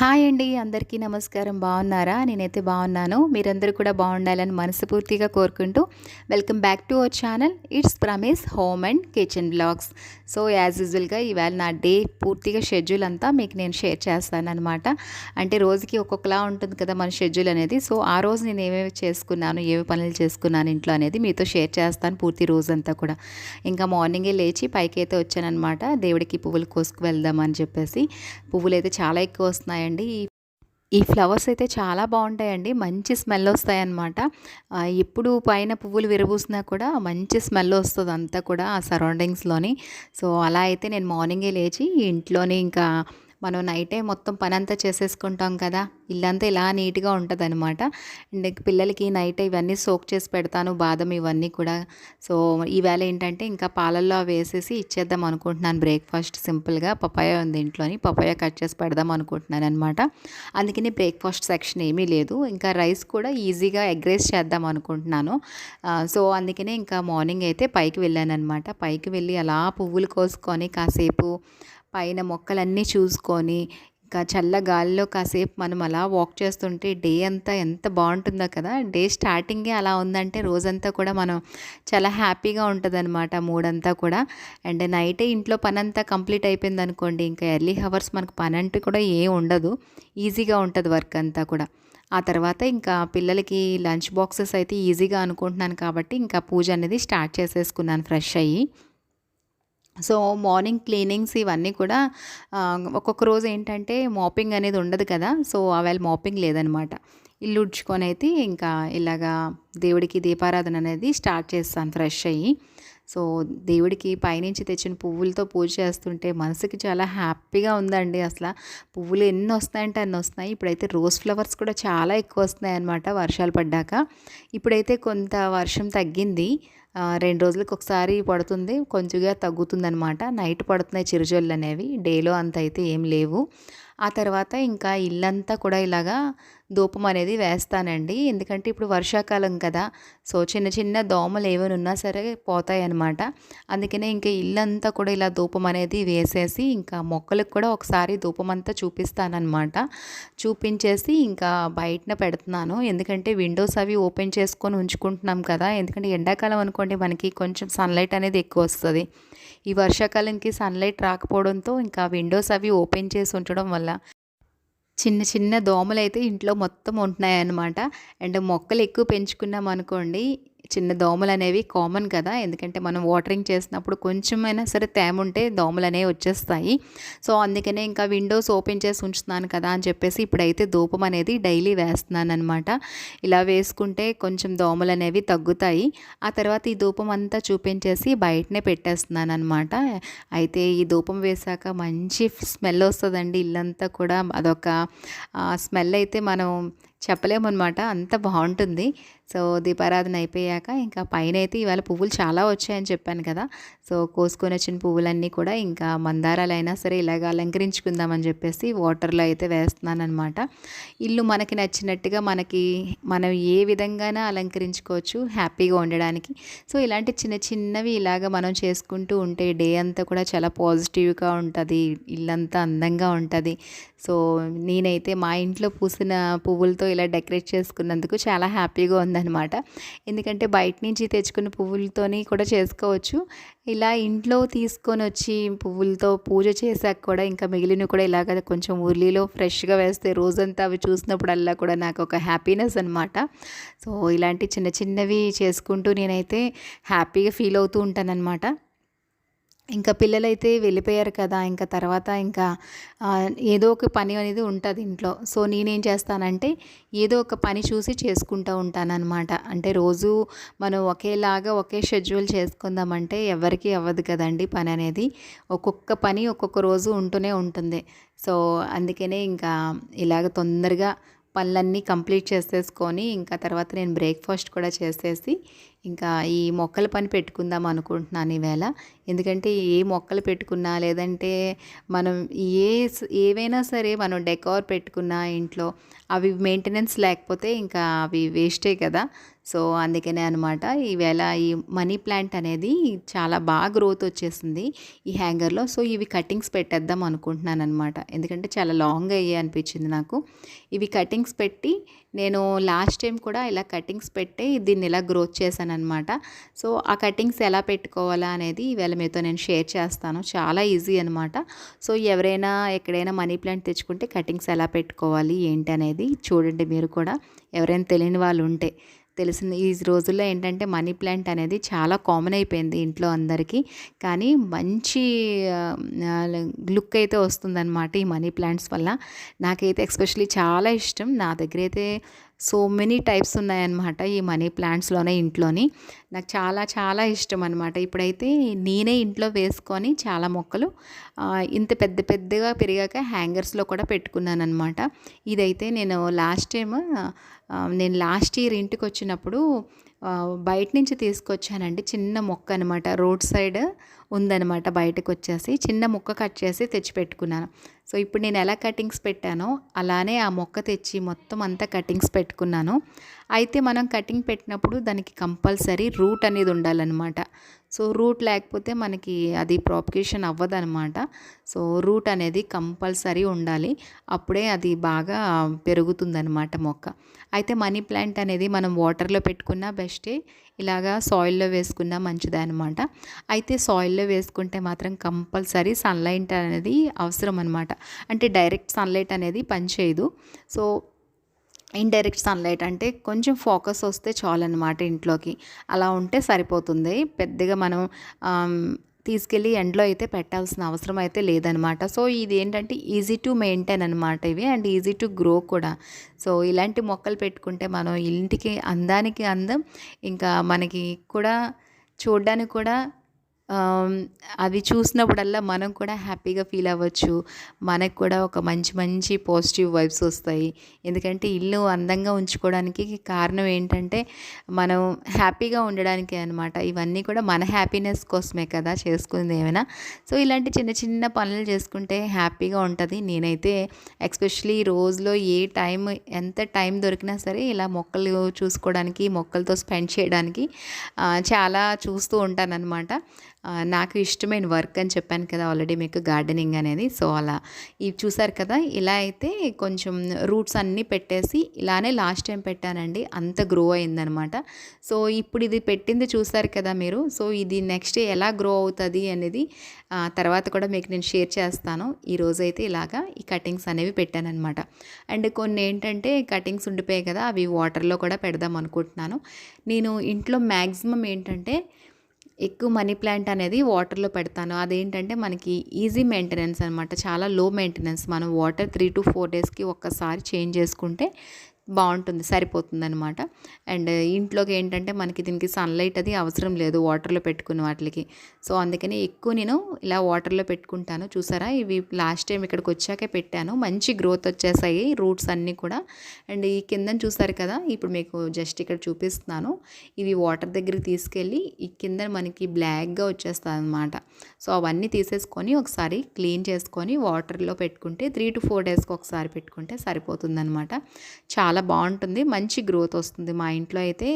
Hi అండి అందరికీ నమస్కారం. బాగున్నారా? నేనైతే బాగున్నాను. మీరందరూ కూడా బాగుండాలని మనస్ఫూర్తిగా కోరుకుంటూ welcome back to our channel. It's ప్రమేస్ home and kitchen blogs so as యూజువల్గా ఇవాళ నా డే పూర్తిగా షెడ్యూల్ అంతా మీకు నేను షేర్ చేస్తాను అనమాట అంటే రోజుకి ఒక్కొక్కలా ఉంటుంది కదా మన షెడ్యూల్ అనేది. సో ఆ రోజు నేను ఏమేమి చేసుకున్నాను ఏమి పనులు చేసుకున్నాను ఇంట్లో అనేది మీతో షేర్ చేస్తాను పూర్తి రోజంతా కూడా. ఇంకా మార్నింగే లేచి పైకి అయితే వచ్చానమాట దేవుడికి పువ్వులు కోసుకు వెళ్దామని చెప్పేసి. పువ్వులు అయితే చాలా ఎక్కువ వస్తున్నాయి ఈ ఈ ఫ్లవర్స్ అయితే చాలా బాగుంటాయండి. మంచి స్మెల్ వస్తాయన్నమాట. ఎప్పుడు పైన పువ్వులు విరబూసినా కూడా మంచి స్మెల్ వస్తుంది అంతా కూడా ఆ సరౌండింగ్స్లోని. సో అలా అయితే నేను మార్నింగే లేచి ఇంట్లోని ఇంకా మనం నైటే మొత్తం పని అంతా చేసేసుకుంటాం కదా. ఇల్లంతా ఇలా నీట్గా ఉంటుంది అనమాట అండ్ పిల్లలకి నైట్ ఇవన్నీ సోక్ చేసి పెడతాను బాదం ఇవన్నీ కూడా. సో ఈవేళ ఏంటంటే ఇంకా పాలల్లో వేసేసి ఇచ్చేద్దాం అనుకుంటున్నాను బ్రేక్ఫాస్ట్ సింపుల్గా. పపాయ ఉంది ఇంట్లోని పపాయ కట్ చేసి పెడదాం అనుకుంటున్నాను అనమాట అందుకని బ్రేక్ఫాస్ట్ సెక్షన్ ఏమీ లేదు. ఇంకా రైస్ కూడా ఈజీగా ఎగ్ రైస్ చేద్దాం అనుకుంటున్నాను. సో అందుకనే ఇంకా మార్నింగ్ అయితే పైకి వెళ్ళాను అనమాట పైకి వెళ్ళి అలా పువ్వులు కోసుకొని కాసేపు పైన మొక్కలన్నీ చూసుకొని ఇంకా చల్ల గాలిలో కాసేపు మనం అలా వాక్ చేస్తుంటే డే అంతా ఎంత బాగుంటుందో కదా. డే స్టార్టింగే అలా ఉందంటే రోజంతా కూడా మనం చాలా హ్యాపీగా ఉంటుందన్నమాట మూడంతా కూడా. అండ్ నైటే ఇంట్లో పని అంతా కంప్లీట్ అయిపోయింది అనుకోండి ఇంకా ఎర్లీ హవర్స్ మనకు పని అంటూ కూడా ఏం ఉండదు. ఈజీగా ఉంటుంది వర్క్ అంతా కూడా. ఆ తర్వాత ఇంకా పిల్లలకి లంచ్ బాక్సెస్ అయితే ఈజీగా అనుకుంటున్నాను కాబట్టి ఇంకా పూజ అనేది స్టార్ట్ చేసేసుకున్నాను ఫ్రెష్ అయ్యి. సో మార్నింగ్ క్లీనింగ్స్ ఇవన్నీ కూడా ఒక్కొక్క రోజు ఏంటంటే మాపింగ్ అనేది ఉండదు కదా సో ఆవేళ మాపింగ్ లేదనమాట. ఇల్లు ఉడ్చుకొని అయితే ఇంకా ఇలాగా దేవుడికి దీపారాధన అనేది స్టార్ట్ చేస్తాను ఫ్రెష్ అయ్యి. సో దేవుడికి పైనుంచి తెచ్చిన పువ్వులతో పూజ చేస్తుంటే మనసుకి చాలా హ్యాపీగా ఉందండి అసలు. పువ్వులు ఎన్ని వస్తాయంటే అన్ని వస్తున్నాయి. ఇప్పుడైతే రోజ్ ఫ్లవర్స్ కూడా చాలా ఎక్కువ వస్తున్నాయి అన్నమాట వర్షాలు పడ్డాక. ఇప్పుడైతే కొంత వర్షం తగ్గింది. రెండు రోజులకు ఒకసారి పడుతుంది. కొంచెంగా తగ్గుతుందనమాట నైట్ పడుతున్నాయి చిరుజల్లు అనేవి. డేలో అంత అయితే ఏం లేవు. ఆ తర్వాత ఇంకా ఇల్లంతా కూడా ఇలాగా ధూపం అనేది వేస్తానండి. ఎందుకంటే ఇప్పుడు వర్షాకాలం కదా సో చిన్న చిన్న దోమలు ఏమైనా ఉన్నా సరే పోతాయి అందుకనే ఇంకా ఇల్లంతా కూడా ఇలా ధూపం అనేది వేసేసి ఇంకా మొక్కలకు కూడా ఒకసారి ధూపం అంతా చూపిస్తానన్నమాట. చూపించేసి ఇంకా బయటన పెడుతున్నాను. ఎందుకంటే విండోస్ అవి ఓపెన్ చేసుకొని ఉంచుకుంటున్నాం కదా ఎందుకంటే ఎండాకాలం అనుకోండి మనకి కొంచెం సన్లైట్ అనేది ఎక్కువ వస్తుంది. ఈ వర్షాకాలంకి సన్లైట్ రాకపోవడంతో ఇంకా విండోస్ అవి ఓపెన్ చేసి ఉంచడం వల్ల చిన్న చిన్న దోమలు అయితే ఇంట్లో మొత్తం ఉంటున్నాయి అన్నమాట అండ్ మొక్కలు ఎక్కువ పెంచుకున్నాం అనుకోండి చిన్న దోమలు అనేవి కామన్ కదా ఎందుకంటే మనం వాటరింగ్ చేసినప్పుడు కొంచెమైనా సరే తేమ ఉంటే దోమలు అనేవి వచ్చేస్తాయి. సో అందుకనే ఇంకా విండోస్ ఓపెన్ చేసి ఉంచుతున్నాను కదా అని చెప్పేసి ఇప్పుడైతే ధూపం అనేది డైలీ వేస్తున్నాను అనమాట ఇలా వేసుకుంటే కొంచెం దోమలు అనేవి తగ్గుతాయి. ఆ తర్వాత ఈ ధూపం అంతా చూపించేసి బయటనే పెట్టేస్తున్నాను అనమాట అయితే ఈ ధూపం వేసాక మంచి స్మెల్ వస్తుందండి ఇల్లంతా కూడా. అదొక స్మెల్ అయితే మనం చెప్పలేమన్నమాట. అంత బాగుంటుంది. సో దీపారాధన అయిపోయాక ఇంకా పైన అయితే ఇవాళ పువ్వులు చాలా వచ్చాయని చెప్పాను కదా. సో కోసుకొని వచ్చిన పువ్వులన్నీ కూడా ఇంకా మందారాలు అయినా సరే ఇలాగ అలంకరించుకుందామని చెప్పేసి వాటర్లో అయితే వేస్తున్నాను అనమాట ఇల్లు మనకి నచ్చినట్టుగా మనకి మనం ఏ విధంగానే అలంకరించుకోవచ్చు హ్యాపీగా ఉండడానికి. సో ఇలాంటి చిన్న చిన్నవి ఇలాగ మనం చేసుకుంటూ ఉంటే డే అంతా కూడా చాలా పాజిటివ్గా ఉంటుంది. ఇల్లంతా అందంగా ఉంటుంది. సో నేనైతే మా ఇంట్లో పూసిన పువ్వులతో ఇలా డెకరేట్ చేసుకున్నందుకు చాలా హ్యాపీగా ఉందన్నమాట. ఎందుకంటే బయట నుంచి తెచ్చుకున్న పువ్వులతోని కూడా చేసుకోవచ్చు. ఇలా ఇంట్లో తీసుకొని వచ్చి పువ్వులతో పూజ చేశాక కూడా ఇంకా మిగిలిన కూడా ఇలాగ కొంచెం ఉర్లీలో ఫ్రెష్గా వేస్తే రోజంతా అవి చూసినప్పుడల్లా కూడా నాకు ఒక హ్యాపీనెస్ అనమాట సో ఇలాంటి చిన్న చిన్నవి చేసుకుంటూ నేనైతే హ్యాపీగా ఫీల్ అవుతూ ఉంటానన్నమాట. ఇంకా పిల్లలైతే వెళ్ళిపోయారు కదా ఇంకా తర్వాత ఇంకా ఏదో ఒక పని అనేది ఉంటుంది ఇంట్లో. సో నేనేం చేస్తానంటే ఏదో ఒక పని చూసి చేసుకుంటూ ఉంటానన్నమాట. అంటే రోజు మనం ఒకేలాగా ఒకే షెడ్యూల్ చేసుకుందామంటే ఎవరికి అవ్వదు కదండి పని అనేది. ఒక్కొక్క పని ఒక్కొక్క రోజు ఉంటూనే ఉంటుంది. సో అందుకనే ఇంకా ఇలాగ తొందరగా పనులన్నీ కంప్లీట్ చేసేసుకొని ఇంకా తర్వాత నేను బ్రేక్ఫాస్ట్ కూడా చేసేసి ఇంకా ఈ మొక్కల పని పెట్టుకుందాం అనుకుంటున్నాను ఈవేళ. ఎందుకంటే ఏ మొక్కలు పెట్టుకున్నా లేదంటే మనం ఏ ఏవైనా సరే మనం డెకార్ పెట్టుకున్నా ఇంట్లో అవి మెయింటెనెన్స్ లేకపోతే ఇంకా అవి వేస్టే కదా. సో అందుకనే అనమాట ఈవేళ ఈ మనీ ప్లాంట్ అనేది చాలా బాగా గ్రోత్ వచ్చేసింది ఈ హ్యాంగర్లో. సో ఇవి కటింగ్స్ పెట్టేద్దాం అనుకుంటున్నాను అనమాట ఎందుకంటే చాలా లాంగ్ అయ్యే అనిపించింది నాకు. ఇవి కటింగ్స్ పెట్టి నేను లాస్ట్ టైం కూడా ఇలా కటింగ్స్ పెట్టి దీన్ని ఇలా గ్రోత్ చేశాను అనమాట సో ఆ కటింగ్స్ ఎలా పెట్టుకోవాలా అనేది ఈవేళ మీతో నేను షేర్ చేస్తాను. చాలా ఈజీ అనమాట సో ఎవరైనా ఎక్కడైనా మనీ ప్లాంట్ తెచ్చుకుంటే కటింగ్స్ ఎలా పెట్టుకోవాలి ఏంటి అనేది చూడండి మీరు కూడా. ఎవరైనా తెలియని వాళ్ళు ఉంటే. తెలిసింది ఈ రోజుల్లో ఏంటంటే మనీ ప్లాంట్ అనేది చాలా కామన్ అయిపోయింది ఇంట్లో అందరికీ. కానీ మంచి లుక్ అయితే వస్తుందన్నమాట ఈ మనీ ప్లాంట్స్ వల్ల. నాకైతే ఎస్పెషలీ చాలా ఇష్టం. నా దగ్గర అయితే సో మెనీ టైప్స్ ఉన్నాయన్నమాట ఈ మనీ ప్లాంట్స్లోనే ఇంట్లోని. నాకు చాలా చాలా ఇష్టం అనమాట ఇప్పుడైతే నేనే ఇంట్లో వేసుకొని చాలా మొక్కలు ఇంత పెద్ద పెద్దగా పెరిగాక హ్యాంగర్స్లో కూడా పెట్టుకున్నాను అనమాట ఇదైతే నేను లాస్ట్ టైం నేను లాస్ట్ ఇయర్ ఇంటికి వచ్చినప్పుడు బయట నుంచి తీసుకొచ్చానండి చిన్న మొక్క అనమాట రోడ్ సైడ్ ఉందనమాట బయటకు వచ్చేసి చిన్న మొక్క కట్ చేసి తెచ్చి పెట్టుకున్నాను సో ఇప్పుడు నేను ఎలా కటింగ్స్ పెట్టానో అలానే ఆ మొక్క తెచ్చి మొత్తం అంతా కటింగ్స్ పెట్టుకున్నాను. అయితే మనం కటింగ్ పెట్టినప్పుడు దానికి కంపల్సరీ రూట్ అనేది ఉండాలన్నమాట. సో రూట్ లేకపోతే మనకి అది ప్రాపికేషన్ అవ్వదనమాట సో రూట్ అనేది కంపల్సరీ ఉండాలి. అప్పుడే అది బాగా పెరుగుతుందనమాట మొక్క. అయితే మనీ ప్లాంట్ అనేది మనం వాటర్లో పెట్టుకున్నా బెస్టే. ఇలాగా సాయిల్లో వేసుకున్నా మంచిదే అనమాట అయితే సాయిల్లో వేసుకుంటే మాత్రం కంపల్సరీ సన్లైట్ అనేది అవసరం అనమాట అంటే డైరెక్ట్ సన్లైట్ అనేది పనిచేయదు. సో ఇండైరెక్ట్ సన్లైట్ అంటే కొంచెం ఫోకస్ వస్తే చాలన్నమాట ఇంట్లోకి. అలా ఉంటే సరిపోతుంది. పెద్దగా మనం తీసుకెళ్ళి ఎండ్లో అయితే పెట్టాల్సిన అవసరం అయితే లేదనమాట. సో ఇది ఏంటంటే ఈజీ టు మెయింటైన్ అనమాట ఇవి అండ్ ఈజీ టు గ్రో కూడా. సో ఇలాంటి మొక్కలు పెట్టుకుంటే మనం ఇంటికి అందానికి అందం ఇంకా మనకి కూడా చూడడానికి కూడా అవి చూసినప్పుడల్లా మనం కూడా హ్యాపీగా ఫీల్ అవ్వచ్చు. మనకు కూడా ఒక మంచి మంచి పాజిటివ్ వైబ్స్ వస్తాయి. ఎందుకంటే ఇల్లు అందంగా ఉంచుకోవడానికి కారణం ఏంటంటే మనం హ్యాపీగా ఉండడానికి అనమాట ఇవన్నీ కూడా మన హ్యాపీనెస్ కోసమే కదా చేసుకుంది ఏమైనా. సో ఇలాంటి చిన్న చిన్న పనులు చేసుకుంటే హ్యాపీగా ఉంటుంది. నేనైతే ఎక్స్పెషలీ రోజులో ఏ టైం ఎంత టైం దొరికినా సరే ఇలా మొక్కలు చూసుకోవడానికి మొక్కలతో స్పెండ్ చేయడానికి చాలా చూస్తూ ఉంటానన్నమాట. నాకు ఇష్టమైన వర్క్ అని చెప్పాను కదా ఆల్రెడీ మీకు గార్డెనింగ్ అనేది. సో అలా ఇవి చూసారు కదా ఇలా అయితే కొంచెం రూట్స్ అన్నీ పెట్టేసి ఇలానే లాస్ట్ టైం పెట్టానండి. అంత గ్రో అయిందనమాట. సో ఇప్పుడు ఇది పెట్టింది చూసారు కదా మీరు. సో ఇది నెక్స్ట్ ఎలా గ్రో అవుతుంది అనేది తర్వాత కూడా మీకు నేను షేర్ చేస్తాను. ఈరోజు అయితే ఇలాగా ఈ కటింగ్స్ అనేవి పెట్టానమాట అండ్ కొన్ని ఏంటంటే కటింగ్స్ ఉండిపోయాయి కదా అవి వాటర్లో కూడా పెడదాం అనుకుంటున్నాను. నేను ఇంట్లో మ్యాక్సిమం ఏంటంటే ఎక్కువ మనీ ప్లాంట్ అనేది వాటర్లో పెడతాను. అదేంటంటే మనకి ఈజీ మెయింటెనెన్స్ అనమాట చాలా లో మెయింటెనెన్స్. మనం వాటర్ త్రీ టు ఫోర్ డేస్కి ఒక్కసారి చేంజ్ చేసుకుంటే బాగుంటుంది సరిపోతుంది అనమాట అండ్ ఇంట్లోకి ఏంటంటే మనకి దీనికి సన్లైట్ అది అవసరం లేదు వాటర్లో పెట్టుకున్న వాటికి. సో అందుకని ఎక్కువ నేను ఇలా వాటర్లో పెట్టుకుంటాను. చూసారా? ఇవి లాస్ట్ టైం ఇక్కడికి వచ్చాకే పెట్టాను. మంచి గ్రోత్ వచ్చేసాయి రూట్స్ అన్నీ కూడా. అండ్ ఈ కింద చూసారు కదా? ఇప్పుడు మీకు జస్ట్ ఇక్కడ చూపిస్తున్నాను. ఇవి వాటర్ దగ్గరికి తీసుకెళ్ళి ఈ కింద మనకి బ్లాక్గా వచ్చేస్తుంది అనమాట సో అవన్నీ తీసేసుకొని ఒకసారి క్లీన్ చేసుకొని వాటర్లో పెట్టుకుంటే త్రీ టు ఫోర్ డేస్కి ఒకసారి పెట్టుకుంటే సరిపోతుందనమాట చాలా చాలా బాగుంటుంది. మంచి గ్రోత్ వస్తుంది మా ఇంట్లో అయితే.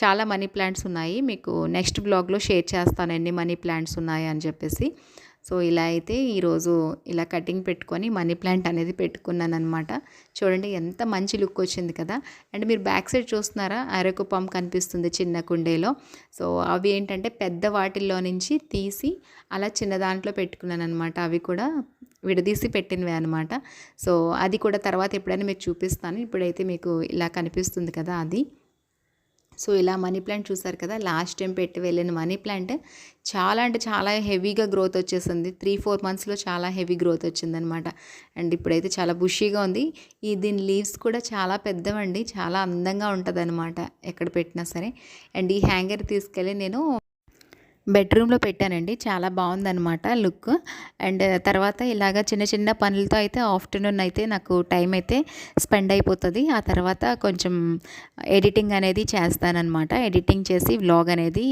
చాలా మనీ ప్లాంట్స్ ఉన్నాయి. మీకు నెక్స్ట్ బ్లాగ్లో షేర్ చేస్తాను ఎన్ని మనీ ప్లాంట్స్ ఉన్నాయి అని చెప్పేసి. సో ఇలా అయితే ఈరోజు ఇలా కటింగ్ పెట్టుకొని మనీ ప్లాంట్ అనేది పెట్టుకున్నాను అనమాట చూడండి ఎంత మంచి లుక్ వచ్చింది కదా. అండ్ మీరు బ్యాక్ సైడ్ చూస్తున్నారా? అరకు పంప్ కనిపిస్తుంది చిన్న కుండేలో. సో అవి ఏంటంటే పెద్ద వాటిల్లో నుంచి తీసి అలా చిన్న దాంట్లో పెట్టుకున్నాను అనమాట అవి కూడా విడదీసి పెట్టినవి అనమాట సో అది కూడా తర్వాత ఎప్పుడైనా మీకు చూపిస్తాను. ఇప్పుడైతే మీకు ఇలా కనిపిస్తుంది కదా అది. సో ఇలా మనీ ప్లాంట్ చూసారు కదా లాస్ట్ టైం పెట్టి వెళ్ళిన మనీ ప్లాంట్. చాలా అంటే చాలా హెవీగా గ్రోత్ వచ్చేసింది. త్రీ ఫోర్ మంత్స్లో చాలా హెవీ గ్రోత్ వచ్చిందనమాట అండ్ ఇప్పుడైతే చాలా బుషీగా ఉంది. ఈ దీని లీవ్స్ కూడా చాలా పెద్దవండి. చాలా అందంగా ఉంటుంది ఎక్కడ పెట్టినా సరే. అండ్ ఈ హ్యాంగర్ తీసుకెళ్ళి నేను బెడ్రూమ్లో పెట్టానండి. చాలా బాగుందనమాట లుక్. అండ్ తర్వాత ఇలాగ చిన్న చిన్న పనులతో అయితే ఆఫ్టర్నూన్ అయితే నాకు టైం అయితే స్పెండ్ అయిపోతుంది. ఆ తర్వాత కొంచెం ఎడిటింగ్ అనేది చేస్తానన్నమాట. ఎడిటింగ్ చేసి వ్లాగ్ అనేది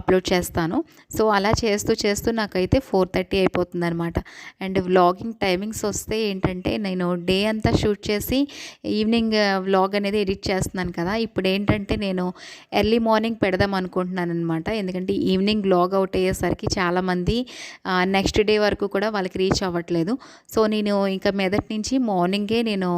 అప్లోడ్ చేస్తాను. సో అలా చేస్తూ చేస్తూ నాకైతే ఫోర్ థర్టీ అయిపోతుంది అనమాట అండ్ వ్లాగింగ్ టైమింగ్స్ వస్తే ఏంటంటే నేను డే అంతా షూట్ చేసి ఈవినింగ్ వ్లాగ్ అనేది ఎడిట్ చేస్తున్నాను కదా! ఇప్పుడు ఏంటంటే నేను ఎర్లీ మార్నింగ్ పెడదాం అనుకుంటున్నాను అనమాట ఎందుకంటే ఈవినింగ్ మార్నింగ్ లాగ్ అవుట్ అయ్యేసరికి చాలామంది నెక్స్ట్ డే వరకు కూడా వాళ్ళకి రీచ్ అవ్వట్లేదు. సో నేను ఇంకా మెదటి నుంచి మార్నింగే నేను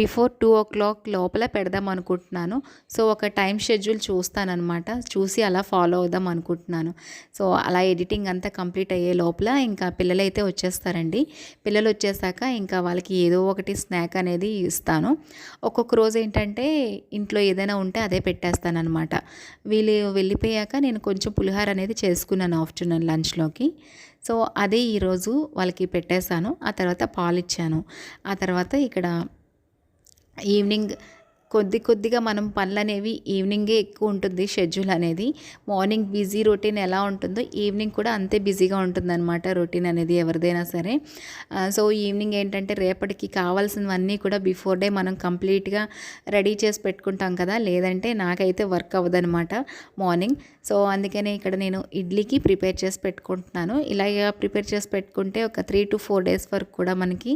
బిఫోర్ టూ ఓ క్లాక్ లోపల పెడదాం అనుకుంటున్నాను. సో ఒక టైం షెడ్యూల్ చూస్తానమాట చూసి అలా ఫాలో అవుదాం అనుకుంటున్నాను. సో అలా ఎడిటింగ్ అంతా కంప్లీట్ అయ్యే లోపల ఇంకా పిల్లలైతే వచ్చేస్తారండి. పిల్లలు వచ్చేసాక ఇంకా వాళ్ళకి ఏదో ఒకటి స్నాక్ అనేది ఇస్తాను. ఒక్కొక్క రోజు ఏంటంటే ఇంట్లో ఏదైనా ఉంటే అదే పెట్టేస్తాను అనమాట వీళ్ళు వెళ్ళిపోయాక నేను కొంచెం పులిహార అనేది చేసుకున్నాను ఆఫ్టర్నూన్ లంచ్లోకి. సో అదే ఈరోజు వాళ్ళకి పెట్టేశాను. ఆ తర్వాత పాలు ఇచ్చాను. ఆ తర్వాత ఇక్కడ ఈవినింగ్ కొద్ది కొద్దిగా మనం పనులు అనేవి ఈవినింగే ఎక్కువ ఉంటుంది షెడ్యూల్ అనేది. మార్నింగ్ బిజీ రొటీన్ ఎలా ఉంటుందో ఈవినింగ్ కూడా అంతే బిజీగా ఉంటుందన్నమాట రొటీన్ అనేది ఎవరిదైనా సరే. సో ఈవినింగ్ ఏంటంటే రేపటికి కావాల్సినవన్నీ కూడా బిఫోర్ డే మనం కంప్లీట్గా రెడీ చేసి పెట్టుకుంటాం కదా. లేదంటే నాకైతే వర్క్ అవ్వదనమాట మార్నింగ్. సో అందుకనే ఇక్కడ నేను ఇడ్లీకి ప్రిపేర్ చేసి పెట్టుకుంటున్నాను. ఇలాగ ప్రిపేర్ చేసి పెట్టుకుంటే ఒక త్రీ టు ఫోర్ డేస్ వరకు కూడా మనకి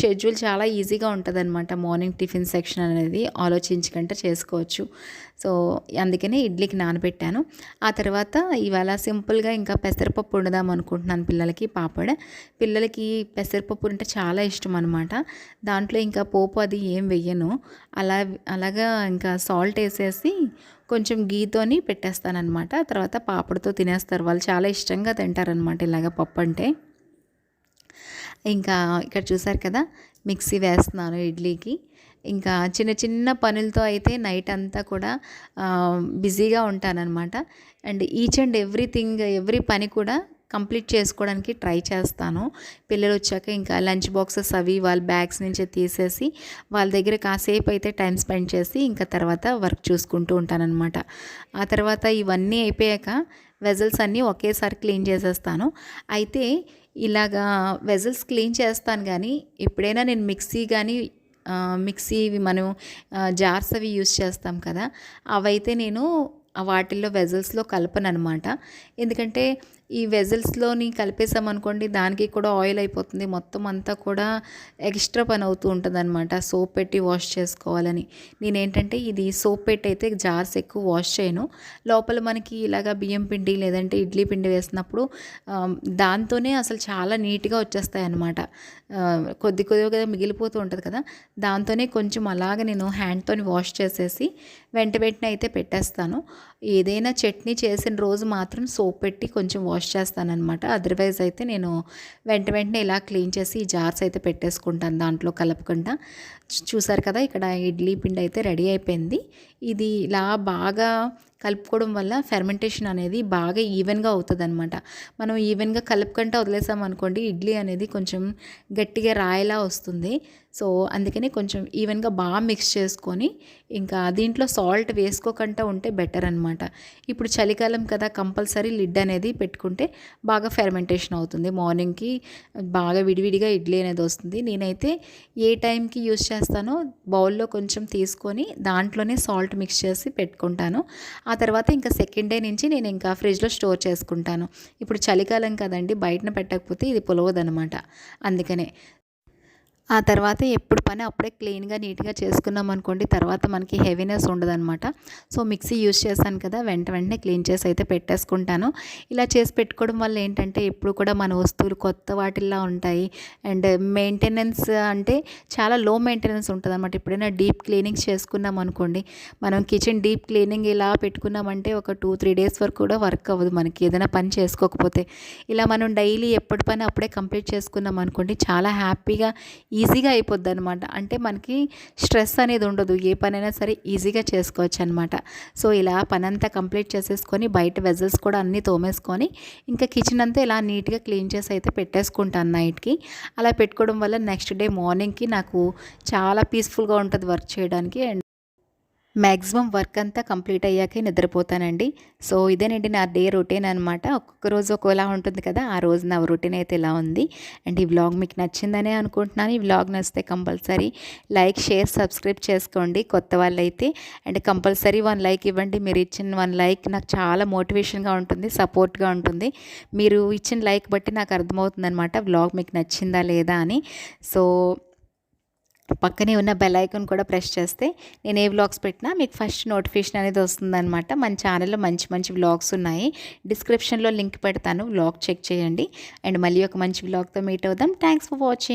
షెడ్యూల్ చాలా ఈజీగా ఉంటుంది అనమాట మార్నింగ్ టిఫిన్ సెక్షన్ అనేది. ఆలోచించకుండా చేసుకోవచ్చు. సో అందుకనే ఇడ్లీకి నానబెట్టాను. ఆ తర్వాత ఇవాళ సింపుల్గా ఇంకా పెసరపప్పు వండుదాం అనుకుంటున్నాను పిల్లలకి పాపడ. పిల్లలకి పెసరపప్పు అంటే చాలా ఇష్టం అనమాట దాంట్లో ఇంకా పోపు అది ఏం వెయ్యను. అలా అలాగా ఇంకా సాల్ట్ వేసేసి కొంచెం గీతోని పెట్టేస్తానమాట తర్వాత పాపడతో తినేస్తారు. వాళ్ళు చాలా ఇష్టంగా తింటారనమాట ఇలాగ పప్పు అంటే. ఇంకా ఇక్కడ చూసారు కదా మిక్సీ వేస్తున్నాను ఇడ్లీకి. ఇంకా చిన్న చిన్న పనులతో అయితే నైట్ అంతా కూడా బిజీగా ఉంటానన్నమాట. And each and everything every పని కూడా కంప్లీట్ చేసుకోవడానికి ట్రై చేస్తాను. పిల్లలు వచ్చాక ఇంకా లంచ్ బాక్సెస్ అవి వాళ్ళ బ్యాగ్స్ నుంచి తీసేసి వాళ్ళ దగ్గర కాసేపు అయితే టైం స్పెండ్ చేసి ఇంకా తర్వాత వర్క్ చూసుకుంటూ ఉంటానన్నమాట. ఆ తర్వాత ఇవన్నీ అయిపోయాక వెజల్స్ అన్నీ ఒకేసారి క్లీన్ చేసేస్తాను. అయితే ఇలాగా వెజల్స్ క్లీన్ చేస్తాను కానీ ఎప్పుడైనా నేను మిక్సీ కానీ మిక్సీ మనం జార్స్ అవి యూస్ చేస్తాం కదా అవైతే నేను వాటిల్లో వెజల్స్లో కలపను అనమాట ఎందుకంటే ఈ వెజల్స్లోని కలిపేసామనుకోండి దానికి కూడా ఆయిల్ అయిపోతుంది. మొత్తం అంతా కూడా ఎక్స్ట్రా పని అవుతూ ఉంటుంది అనమాట సోప్ పెట్టి వాష్ చేసుకోవాలని. నేనేంటంటే ఇది సోప్ పెట్టి అయితే జార్స్ ఎక్కువ వాష్ చేయను. లోపల మనకి ఇలాగా బియ్యం పిండి లేదంటే ఇడ్లీ పిండి వేసినప్పుడు దాంతోనే అసలు చాలా నీట్గా వచ్చేస్తాయి అనమాట కొద్ది కొద్దిగా మిగిలిపోతూ ఉంటుంది కదా దాంతోనే కొంచెం అలాగ నేను హ్యాండ్తో వాష్ చేసేసి వెంట వెంటనే అయితే పెట్టేస్తాను. ఏదైనా చట్నీ చేసిన రోజు మాత్రం సోప్ పెట్టి కొంచెం వాష్ చేస్తానమాట అదర్వైజ్ అయితే నేను వెంట వెంటనే ఇలా క్లీన్ చేసి ఈ జార్స్ అయితే పెట్టేసుకుంటాను దాంట్లో కలపకుండా. చూసారు కదా ఇక్కడ ఇడ్లీ పిండి అయితే రెడీ అయిపోయింది. ఇది ఇలా బాగా కలుపుకోవడం వల్ల ఫెర్మెంటేషన్ అనేది బాగా ఈవెన్గా అవుతుంది అనమాట మనం ఈవెన్గా కలుపుకుంటే వదిలేసాం అనుకోండి ఇడ్లీ అనేది కొంచెం గట్టిగా రాయిలా వస్తుంది. సో అందుకని కొంచెం ఈవెన్గా బాగా మిక్స్ చేసుకొని ఇంకా దీంట్లో సాల్ట్ వేసుకోకుండా ఉంటే బెటర్ అనమాట ఇప్పుడు చలికాలం కదా కంపల్సరీ లిడ్ అనేది పెట్టుకుంటే బాగా ఫెర్మెంటేషన్ అవుతుంది. మార్నింగ్కి బాగా విడివిడిగా ఇడ్లీ అనేది వస్తుంది. నేనైతే ఏ టైంకి యూస్ చేస్తానో బౌల్లో కొంచెం తీసుకొని దాంట్లోనే సాల్ట్ మిక్స్ చేసి పెట్టుకుంటాను. ఆ తర్వాత ఇంకా సెకండ్ డే నుంచి నేను ఇంకా ఫ్రిడ్జ్లో స్టోర్ చేసుకుంటాను. ఇప్పుడు చలికాలం కదండి బయటన పెట్టకపోతే ఇది పులవదనమాట. అందుకనే ఆ తర్వాత ఎప్పుడు పని అప్పుడే క్లీన్గా నీట్గా చేసుకున్నాం అనుకోండి తర్వాత మనకి హెవీనెస్ ఉండదన్నమాట. సో మిక్సీ యూజ్ చేశాను కదా వెంట వెంటనే క్లీన్ చేసి అయితే పెట్టేసుకుంటాను. ఇలా చేసి పెట్టుకోవడం వల్ల ఏంటంటే ఎప్పుడు కూడా మన వస్తువులు కొత్త వాటిల్లా ఉంటాయి. అండ్ మెయింటెనెన్స్ అంటే చాలా లో మెయింటెనెన్స్ ఉంటుంది అనమాట ఎప్పుడైనా డీప్ క్లీనింగ్ చేసుకున్నాం అనుకోండి మనం కిచెన్ డీప్ క్లీనింగ్ ఇలా పెట్టుకున్నామంటే ఒక టూ త్రీ డేస్ వరకు కూడా వర్క్ అవ్వదు మనకి. ఏదైనా పని చేసుకోకపోతే. ఇలా మనం డైలీ ఎప్పటి పని అప్పుడే కంప్లీట్ చేసుకున్నాం అనుకోండి చాలా హ్యాపీగా ఈజీగా అయిపోద్ది అనమాట అంటే మనకి స్ట్రెస్ అనేది ఉండదు. ఏ పనైనా సరే ఈజీగా చేసుకోవచ్చు అనమాట సో ఇలా పని అంతా కంప్లీట్ చేసేసుకొని బయట వెజల్స్ కూడా అన్నీ తోమేసుకొని ఇంకా కిచెన్ అంతా ఇలా నీట్గా క్లీన్ చేసి అయితే పెట్టేసుకుంటాను నైట్కి. అలా పెట్టుకోవడం వల్ల నెక్స్ట్ డే మార్నింగ్కి నాకు చాలా పీస్ఫుల్గా ఉంటుంది వర్క్ చేయడానికి అండ్ మ్యాక్సిమం వర్క్ అంతా కంప్లీట్ అయ్యాకే నిద్రపోతానండి. సో ఇదేనండి నా డే రొటీన్ అనమాట ఒక్కొక్క రోజు ఒక్కోలా ఉంటుంది కదా ఆ రోజు నా రొటీన్ అయితే ఇలా ఉంది. అండ్ ఈ వ్లాగ్ మీకు నచ్చిందనే అనుకుంటున్నాను. ఈ వ్లాగ్ నచ్చితే కంపల్సరీ లైక్ షేర్ సబ్స్క్రైబ్ చేసుకోండి కొత్త వాళ్ళైతే. అండ్ కంపల్సరీ వన్ లైక్ ఇవ్వండి. మీరు ఇచ్చిన వన్ లైక్ నాకు చాలా మోటివేషన్గా ఉంటుంది సపోర్ట్గా ఉంటుంది. మీరు ఇచ్చిన లైక్ బట్టి నాకు అర్థమవుతుంది అనమాట వ్లాగ్ మీకు నచ్చిందా లేదా అని. సో పక్కనే ఉన్న బెల్ ఐకాన్ కూడా ప్రెస్ చేస్తే నేను ఏ వ్లాగ్స్ పెట్టినా మీకు ఫస్ట్ నోటిఫికేషన్ అనేది వస్తుందన్నమాట. మన ఛానల్లో మంచి మంచి వ్లాగ్స్ ఉన్నాయి. డిస్క్రిప్షన్లో లింక్ పెడతాను. వ్లాగ్ చెక్ చేయండి. అండ్ మళ్ళీ ఒక మంచి వ్లాగ్తో మీట్ అవుదాం. Thanks for watching